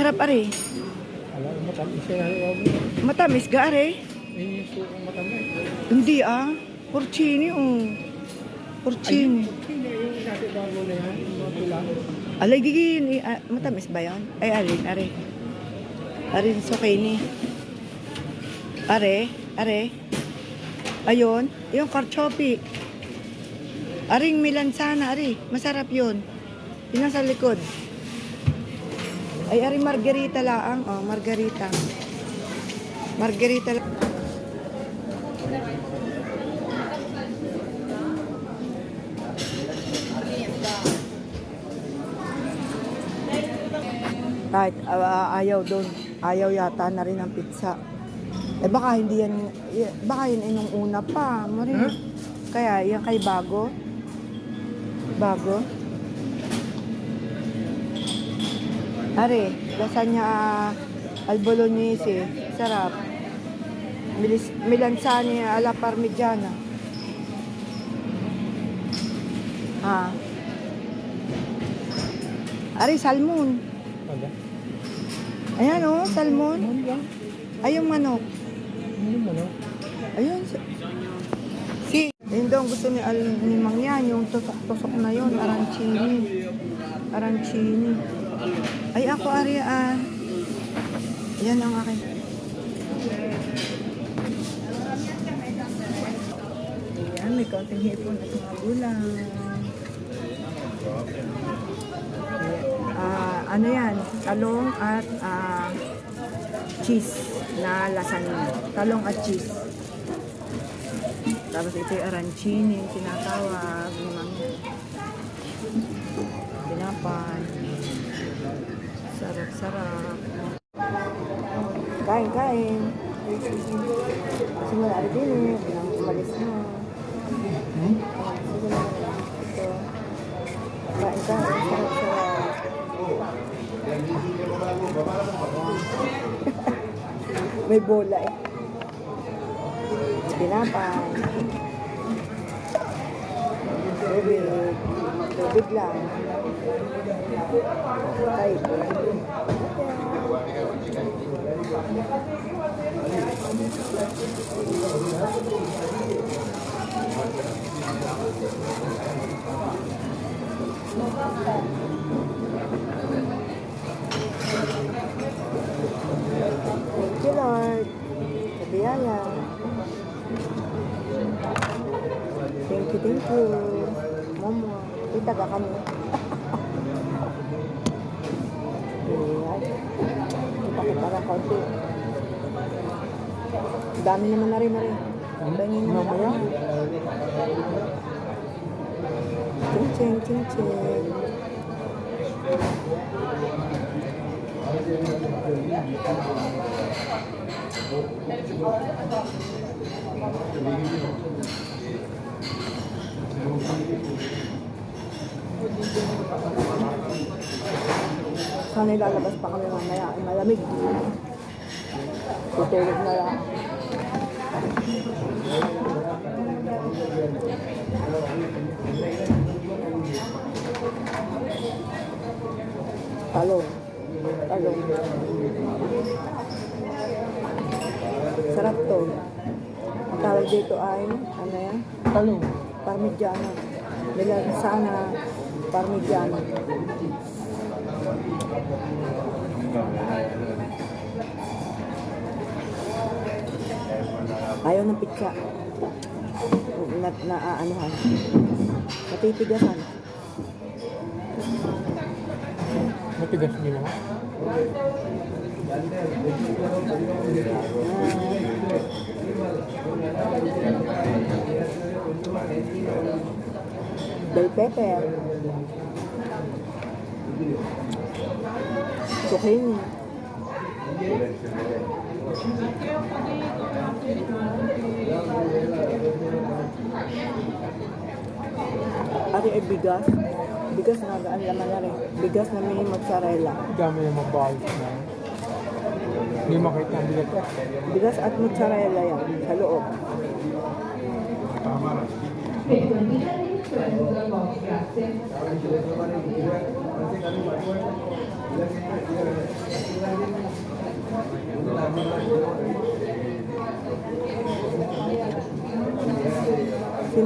Sarap are. Alam matamis siya yung Matamis ga are. yung sukang matamis. Hindi ah. Porcini oh. Porcini. Sino yung nasa bago na yan? Yung mga tula. Alay gigin. eh, ah, matamis ba yan? Ay alin, are. Arin sukini. Are, are. Ayun, yung karchopi. Aring milansana, ari. Masarap yun. Yun sa likod. Ay, ari margarita laang. Oh, margarita. Margarita lang. Kahit ah, ayaw doon, ayaw yata na rin ang pizza. Eh baka hindi yan, baka yun ay nung una pa, Marin. Huh? Kaya yan kay bago. Bago. Are, lasagna al bolognese. Sarap. Milis, milansani alla parmigiana. Ah. Are, salmon. Ayan oh, salmon. Ay, yung manok. Ano mo, no? Ayun. Si, yun daw gusto ni, Al, ni Mang yan, yung tusok-tusok na yun, arancini. Arancini. Ako, Arya, ah. Yan ang akin. Ayan, may kaunting hipon at mga gulang. Ah, ano yan? Talong at ah, cheese na lasagna. Talong at cheese. Tapos ito yung arancini, tinatawag. Mga pinapay. Sarap-sarap. Kain, kain. Simula rin din eh. Bilang umalis mo. Hmm? Simula ito. Kain, kain. Sarap-sarap. May bola eh. Pinapay. Tubig. Tubig lang. Ay. Thank you, Lord. Sa biyaya. Thank you, thank you. Momo. Kita ka kami. Ayan. Kita kita na konti. Dami naman na rin na rin. Pahingin naman Mamaya? ako. Ching ching ching ching. Sana ilalabas pa kami mamaya. Ay, malamig. Tutulog na lang. Talong. Talong. Sarap to. Ang tawag dito ay, ano yan? Talong. Parmigiano. Nilang sana Parmigiano. Ayaw ng pizza. Na, na aanuhan. Natitigasan. Matigas din naman. Bell pepper. Zucchini. Ari ay bigas. Bigas na gaan laman na rin. Bigas na may mozzarella. Dami yung mabayos na. Hindi makita ang bigat. Bigas at mozzarella yan sa loob. Tama na. Sino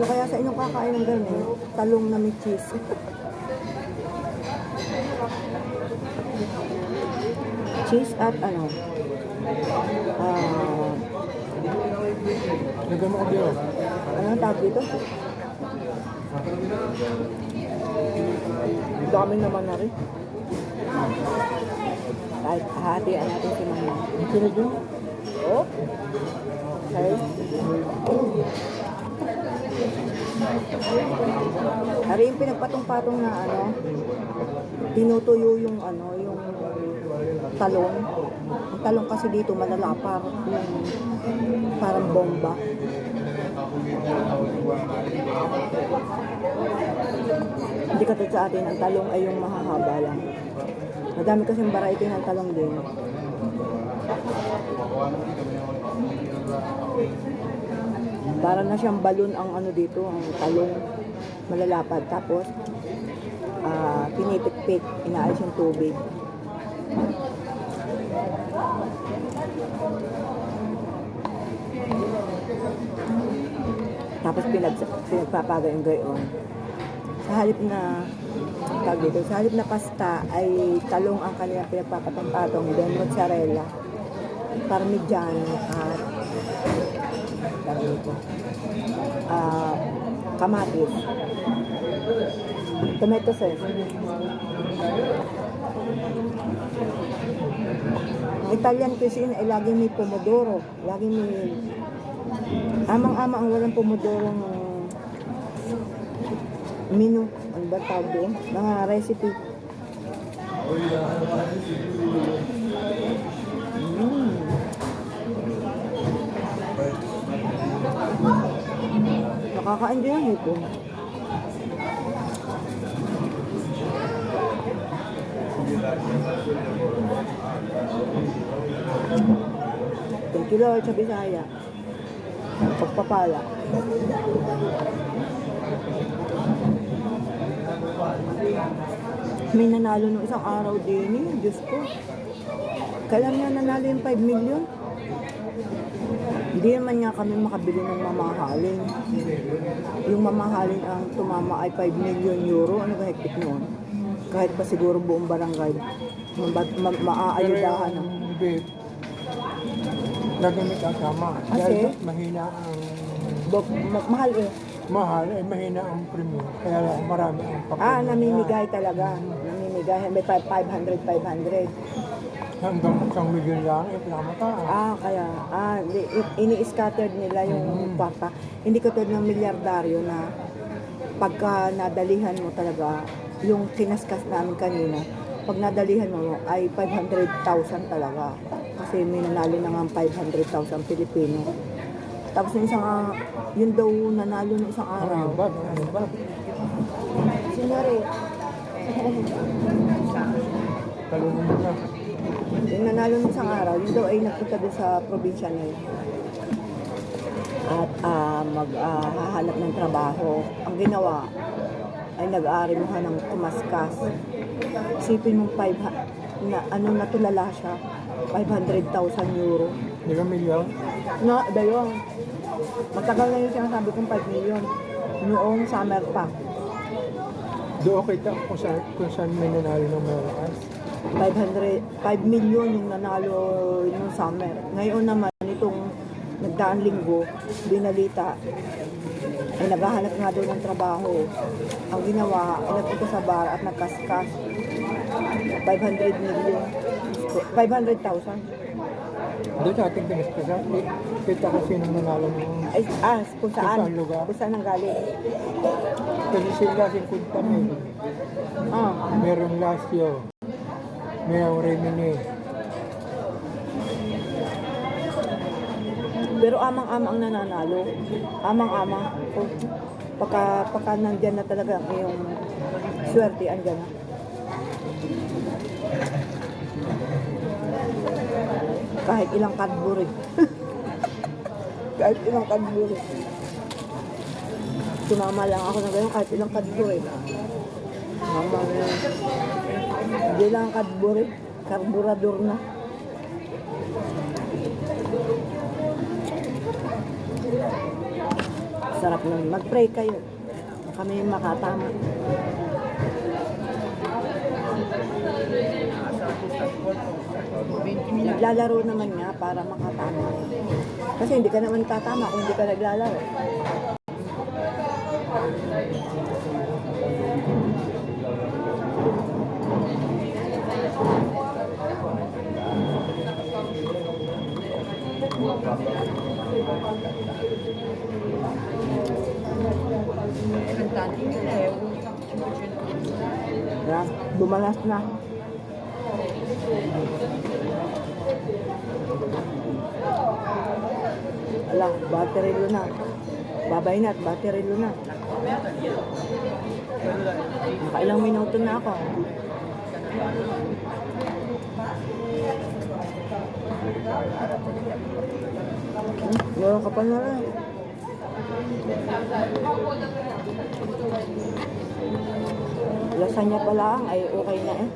kaya sa inyo kakain ng ganun? Talong na may cheese. cheese at ano? Ah, Lagyan mo ko dito. ano tawag dito? Dami naman na rin. Kahit hahatian natin si mama. Ang sunod yun? Oh. Okay. Ari yung pinagpatong-patong na ano, tinutuyo yung ano, yung talong. Ang talong kasi dito malalapar, yung parang bomba. Hindi katulad sa atin, ang talong ay yung mahahaba lang. Madami kasing variety ng talong din. Para na siyang balon ang ano dito, ang talong malalapad. Tapos, ah pinipit-pit, inaayos yung tubig. Tapos pinag, pinagpapaga yung gayon. Sa halip na tawag dito, sa halip na pasta ay talong ang kanilang pinagpapatong-patong, then mozzarella, parmigiano at tawag dito, ah, kamatis, tomato sauce. Italian cuisine ay laging may pomodoro, laging may amang-ama ang walang pomodoro ng menu, ano ba tawag doon? Mga recipe. Mm. Nakaka-enjoy ang hipon. Thank you Lord sa Bisaya. Pagpapala. May nanalo nung isang araw din eh. Diyos ko. Kailan nga nanalo yung 5 million? Hindi naman nga kami makabili ng mamahalin. Yung mamahalin ang tumama ay 5 million euro. Ano ba hektik noon? Kahit pa siguro buong barangay. Ma- ma- maaayudahan. Ang Lagyan mo kasama. Kasi? Dahil mahina ang Bo- ma- mahal eh. mahal, eh mahina ang premium. Kaya lang marami ang papel. Ah, namimigay talaga. Namimigay. May 500, 500. Hanggang isang milyon lang, eh, pinamataas. Ah, kaya, ah, di- i- ini-scattered nila yung papa. Hindi ko tulad ng milyardaryo na pagka nadalihan mo talaga, yung kinaskas namin kanina, pag nadalihan mo ay 500,000 talaga. Kasi may nanalo na nga ang 500,000 Pilipino. Tapos yung isang, ah, yun daw nanalo ng isang Ano araw. yung bag? Ano yung bag? Sinyore, Talungan mo na. Yung nanalo ng isang araw, yun daw ay nagpunta doon sa probinsya na yun. At ah, maghahanap ng trabaho. Ang ginawa ay nag-aarimuhan ng kumaskas. Isipin mong 5, ha- na, ano natulala siya, 500,000 euro. Di ba milyon? No, ba yun? Matagal na yung sinasabi kong 5 million. Noong summer pa. Doon kita kung saan, kung saan may nanalo ng malakas. 500, 5 million yung nanalo nung summer. Ngayon naman, itong nagdaang linggo, binalita, ay naghahanap nga doon ng trabaho. Ang ginawa, ay nagpunta sa bar at nagkaskas. 500 million. 500,000. Doon sa ating pinaskasan, kita ko sino nanalo ng... Ay, ah, kung saan? Kung saan lugar? Kung saan ang galing. Kasi sila si Kuntamin. Ah, Merong Lasio. Merong Remini. Pero amang-amang nananalo. Amang-amang. Kung pagka, pagka nandyan na talaga ang iyong swerte, andyan na. Kahit ilang Cadbury. Kahit ilang Cadbury. Sumama lang ako na gano'n kahit ilang kadbur eh. Mama. Hindi lang kadbur eh. Karburador na. Sarap nun. Mag-pray kayo. Kami makatama. Naglalaro naman nga para makatama. Kasi hindi ka naman tatama kung hindi ka naglalaro. Yan, bumalas na. Ala, battery lo na. Babay na at battery lo na. Nakailang minuto na ako. Hmm, meron ka pa na rin. Lasagna pa lang ay okay na eh.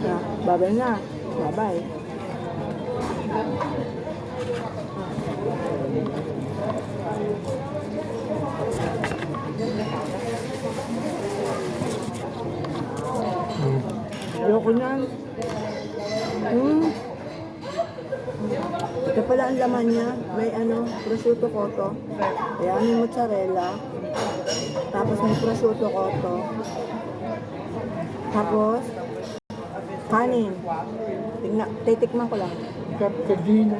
Na, babay na. Hmm. Ayoko na. Ito pala ang laman niya. May ano, prosciutto cotto. Ayan, may mozzarella. Tapos may prosciutto cotto. Tapos, kanin. Tingnan, titikman ko lang. Kadina.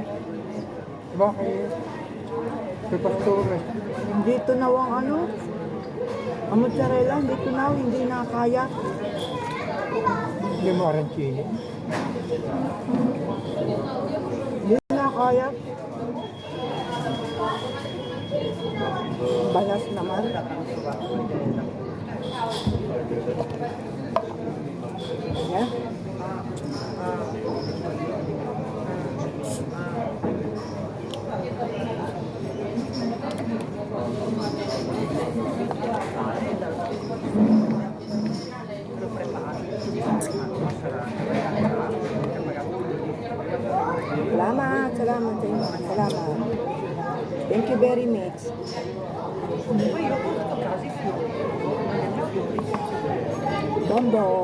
Bakit? Kay Pastore. Hindi tunaw ang ano. Ang mozzarella, hindi tunaw, hindi nakakaya. Hindi mo arancini. Hindi nakakaya. Balas naman. Oh.